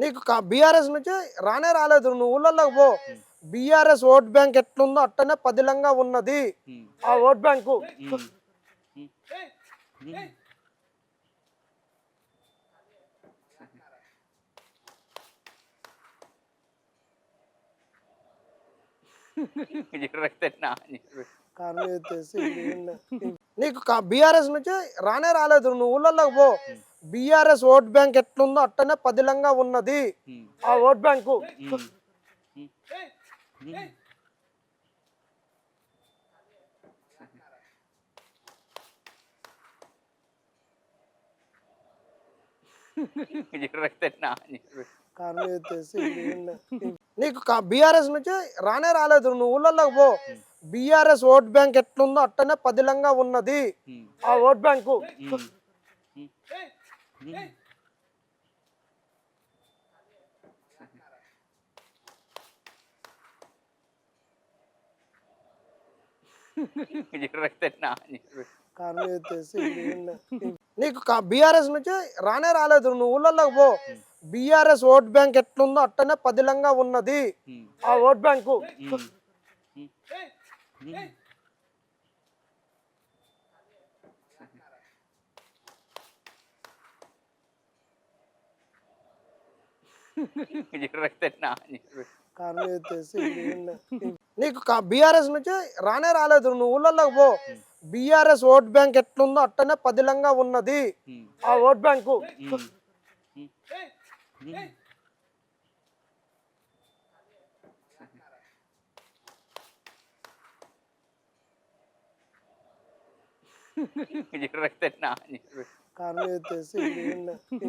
నీకు బీఆర్ఎస్ నుంచి రానే రాలేదు. నువ్వు ఊళ్ళలోకి పో. బీఆర్ఎస్ ఓట్ బ్యాంక్ ఎట్లుందో అట్టనే పదిలంగా ఉన్నది. ఆ ఓట్ బ్యాంకు. నీకు బీఆర్ఎస్ నుంచి రానే రాలేదు. నువ్వు ఊళ్ళలోకి పో. బీఆర్ఎస్ ఓట్ బ్యాంక్ ఎట్లుందో అట్టనే పదిలంగా ఉన్నది. ఆ ఓట్ బ్యాంకు. నీకు బీఆర్ఎస్ నుంచి రానే రాలేదు. నువ్వు ఊళ్ళలోకి పో. బీఆర్ఎస్ ఓట్ బ్యాంక్ ఎట్లుందో అట్టనే పదిలంగా ఉన్నది. ఆ ఓట్ బ్యాంకు. కారణం ఎత్తేసి ఈయన. నీకు బీఆర్ఎస్ నుంచి రానే రాలేదు. నువ్వు ఊళ్ళలోకి పో. బీఆర్ఎస్ ఓట్ బ్యాంక్ ఎట్లుందో అట్టనే పదిలంగా ఉన్నది. ఆ ఓట్ బ్యాంకు. కారణం ఎత్తేసి. నీకు బీఆర్ఎస్ నుంచి రానే రాలేదు నువ్వు ఊళ్ళలోకి పో బీఆర్ఎస్ ఓట్ బ్యాంక్ ఎట్లుందో అట్టనే పదిలంగా ఉన్నది ఆ ఓట్ బ్యాంకు కారణం ఎత్తేసి.